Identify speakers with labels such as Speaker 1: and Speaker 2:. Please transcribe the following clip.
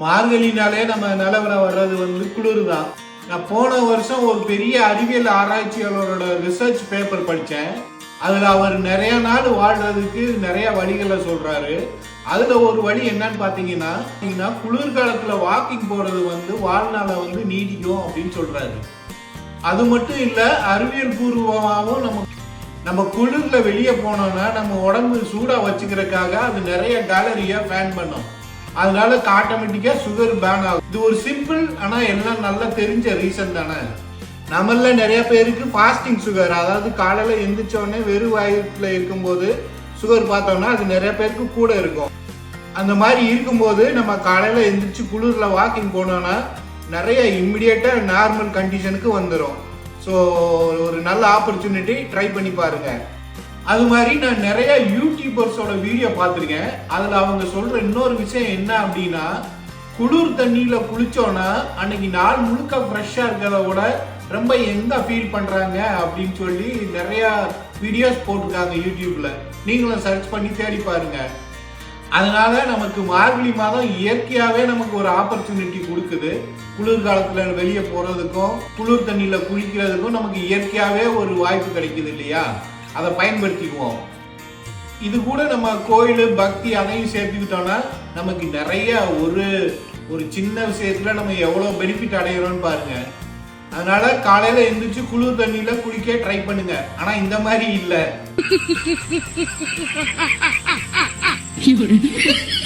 Speaker 1: மார்கழினாலே நம்ம நிலவரம் வர்றது வந்து குளிர் தான். நான் போன வருஷம் ஒரு பெரிய அறிவியல் ஆராய்ச்சியாளரோட ரிசர்ச் பேப்பர் படித்தேன் அதில் அவர் நிறைய நாள் வாழ்றதுக்கு நிறைய வழிகளை சொல்றாரு. அதுல ஒரு வழி என்னன்னு பார்த்தீங்கன்னா பார்த்தீங்கன்னா குளிர்காலத்தில் வாக்கிங் போறது வந்து வாழ்நாளை வந்து நீடிக்கும் அப்படின்னு சொல்றாரு. அது மட்டும் இல்லை அறிவியல் பூர்வமாகவும் நம்ம நம்ம குளிரில் வெளியே போனோம்னா நம்ம உடம்பு சூடாக வச்சுக்கிறதுக்காக அது நிறைய கேலரியாக ஃபேன் பண்ணும். அதனால ஆட்டோமேட்டிக்கா சுகர் பேன் ஆகும். இது ஒரு சிம்பிள் ஆனா எல்லாம் நல்லா தெரிஞ்ச ரீசன் தானே. நம்மள நிறைய பேருக்கு ஃபாஸ்டிங் சுகர் அதாவது காலையில எந்திரிச்ச உடனே வெறும் வயிற்றுல இருக்கும்போது சுகர் பார்த்தோம்னா அது நிறைய பேருக்கு கூட இருக்கும். அந்த மாதிரி இருக்கும்போது நம்ம காலையில எந்திரிச்சு குளிரில் வாக்கிங் போனோம்னா நிறைய இம்மிடியட்டா நார்மல் கண்டிஷனுக்கு வந்துடும் ஸோ ஒரு நல்ல ஆப்பர்ச்சுனிட்டி ட்ரை பண்ணி பாருங்கள் அது மாதிரி நான் நிறைய யூடியூபர்ஸோட வீடியோ பார்த்துருக்கேன். அதில் அவங்க சொல்கிற இன்னொரு விஷயம் என்ன அப்படின்னா குளிர் தண்ணியில் குளித்தோன்னா அன்னைக்கு நாள் முழுக்க ஃப்ரெஷ்ஷாக இருக்கிறத விட ரொம்ப எங்கே ஃபீல் பண்ணுறாங்க அப்படின்னு சொல்லி நிறையா வீடியோஸ் போட்டிருக்காங்க யூடியூப்பில் நீங்களும் சர்ச் பண்ணி தேடி பாருங்க. அதனால நமக்கு மார்கழி மாதம் இயற்கையாகவே நமக்கு ஒரு ஆப்பர்ச்சுனிட்டி கொடுக்குது. குளிர்காலத்தில் வெளியே போகிறதுக்கும் குளிர் தண்ணியில் குளிக்கிறதுக்கும் நமக்கு இயற்கையாகவே ஒரு வாய்ப்பு கிடைக்குது இல்லையா? அதை பயன்படுத்திக்குவோம். இது கூட நம்ம கோயில் பக்தி அதையும் சேர்த்துக்கிட்டோம்னா நமக்கு நிறைய ஒரு ஒரு சின்ன விஷயத்துல நம்ம எவ்வளோ பெனிஃபிட் அடைகிறோம்னு பாருங்க. அதனால காலையில எந்திரிச்சு குளிர் தண்ணியில குளிக்க ட்ரை பண்ணுங்க. ஆனா இந்த மாதிரி இல்லை.